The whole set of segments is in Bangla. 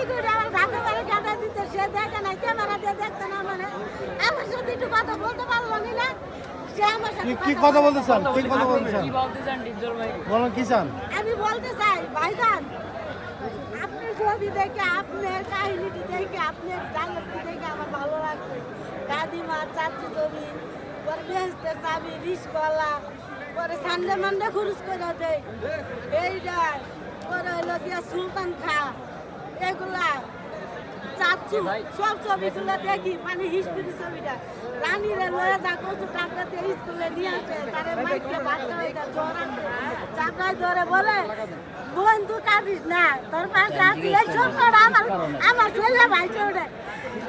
আমার দিতে? সে দেখে না ক্যামেরা দিয়ে দেখতে না মানে। আমার সাথে একটু কথা বলতে পারল না সে আমার সাথে কি কি কথা বলতে চান? কি কথা বলতে চান? কি বলতে চান ডিপজল ভাই? বলেন কি চান? আমি বলতে চাই ভাইজান আপনার ছবি দেখে আপনার কাহিনীটি দেখে আপনার ডায়লগটি দেখে আমার ভালো লাগছে। দাদিমা চাচি ছবি পরে বেহেস্তে চাবি রিসকলা পরে সানডে মানডে খরচ করে দেয়। এইটা পরে হলো গিয়া সুলতান খা। এগুলা চাচ্ছু সব ছবিগুলো দেখি মানে হিস্ট্রি ছবিটা। রানীরে লয়ে যা কত টাকাতে স্কুলে নিয়ে আসে তারে মাইকে বাচ্চা হয়ে যায় জ্বর আসে চাপড়ায় ধরে বলে বোন তুই কাঁদিস না তোর পাশে আছি এই স্বপ্নটা আমার আমার ছেলে ভাই চৌড়ে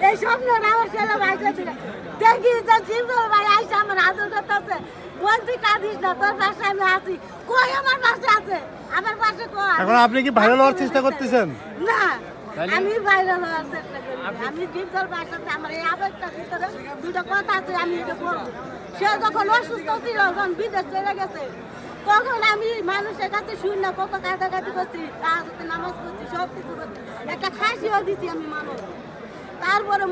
এই স্বপ্নটা আমার ছেলে ভাই চৌড়ে দেখি যে জিন্দল ভাই আইসে আমার আদর করতেছে বোন তুই কাঁদিস না তোর পাশে আমি আছি। কই আমার পাশে আছে? আমার পাশে কই? এখন আপনি কি ভাইরাল হওয়ার চেষ্টা করতেছেন? না আমি ভাইরাল হওয়ার চেষ্টা করি আমি ডিপজল বাসাতে আমার এই আবেগটার ভিতরে দুটো কথা আছে আমি এটা বলব। সে যখন অসুস্থ ছিল যখন বিদেশ চলে গেছে তখন আমি মানুষের কাছে শুনি না কত কাটাকাটি করছি রাজতে নামাজ করছি সব কিছু করছি। একটা খাসিও দিচ্ছি আমি মানুষ তারপরে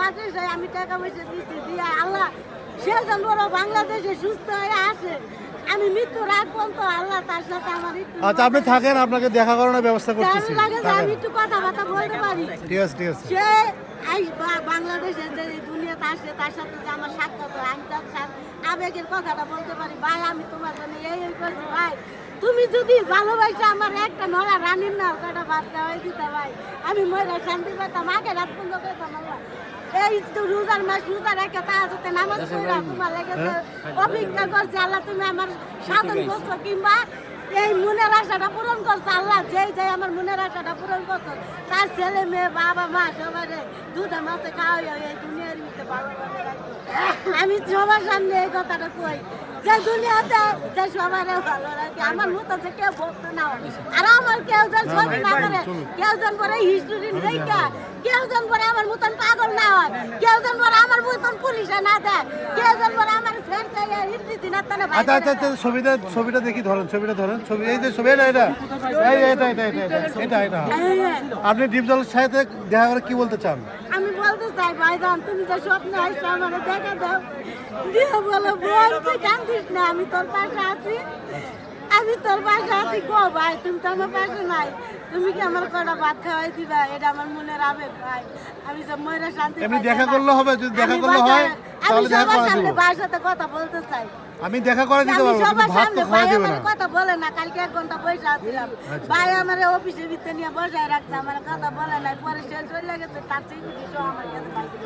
মাঠে যাই আমি টাকা পয়সা দিচ্ছি দিয়ে আল্লাহ সে যেন বড় বাংলাদেশে সুস্থ হয়ে আসে। আমি মৃত্যুর আগ পর্যন্ত আল্লাহ তার সাথে আমার আচ্ছা আপনি থাকেন আপনাকে দেখা করানোর ব্যবস্থা করতেছি। কেমন লাগে যে আমি একটু কথাবার্তা বলতে পারি। ঠিক আছে ঠিক আছে। সে আইস বাংলাদেশে যে দুনিয়াতে আসে তার সাথে যে আমার সাক্ষাৎ আমি তার সাথে আবেগের কথাটা বলতে পারি। ভাই আমি তোমার জন্য এই এই করছি ভাই। তুমি যদি ভালোবাসে আমার একটা নড়া রানীর না কটা ভাত খাওয়াই দিতে ভাই। আমি ময়রা শান্তি পেতাম আগে রাত বন্ধ পেতাম আল্লাহ। এই তো রোজার মাস রোজা রেখে তা যাতে নামাজ পড়া তোমার লেগে যে অপেক্ষা করছে আল্লাহ তুমি আমার সাধন করছ কিংবা এই মনের আশাটা পূরণ করছে আল্লাহ যেই যেই আমার মনের আশাটা পূরণ করছ তার ছেলে মেয়ে বাবা মা সবাই দুধে মাছে খাওয়াই এই দুনিয়ার মধ্যে রাখো। আমি সবার সামনে এই কথাটা কই যে দুনিয়াতে যে সবার ভালো রাখে আমার মতো যে কেউ ভক্ত না হয়। আর আমার কেউ যেন ছবি না করে কেউ যেন পরে হিস্টোরি কেউ যেন পরে আমার মতন পাগল না হয় কেউ যেন পরে আমার মতন পুলিশে না দেয় কেউ যেন পরে আমার হিন্দি আচ্ছা আচ্ছা আচ্ছা ছবিটা ছবিটা দেখি ধরেন ছবিটা ধরেন ছবি এই যে ছবি এটা এটা এই এটা এটা এটা এটা এটা এটা এই, এই। আপনি ডিপজলের সাথে দেখা করে কি বলতে চান আমি বলতে চাই, ভাইজান, তুমি যে স্বপ্ন আসছো আমার দেখা দাও। দিয়ে বলো, বোন, তুই কান্দিস না, আমি তোর পাশে আছি। আমি তোর পাশে আছি। গো ভাই, তুমি তো আমার পাশে নাই। তুমি কি আমার কটা ভাত খাওয়াই দিবা? এটা আমার মনের আবেগ ভাই। আমি সব ময়রা শান্তি এমনি দেখা করলে হবে? যদি দেখা করলে হয়, তাহলে দেখা করে দিব। ভাইয়ের সাথে কথা বলতে চাই। আমি দেখা করে দিতে পারব কিন্তু ভাত তো খাওয়া দেবে না। কথা বলে না কালকে এক ঘণ্টা বসে আসছিলাম ভাই আমার অফিসে ভিতরে নিয়ে বসায় রাখছে আমার কথা বলে না পরে শেষ হয়ে গেছে তার চেয়ে কিছু আমার কাছে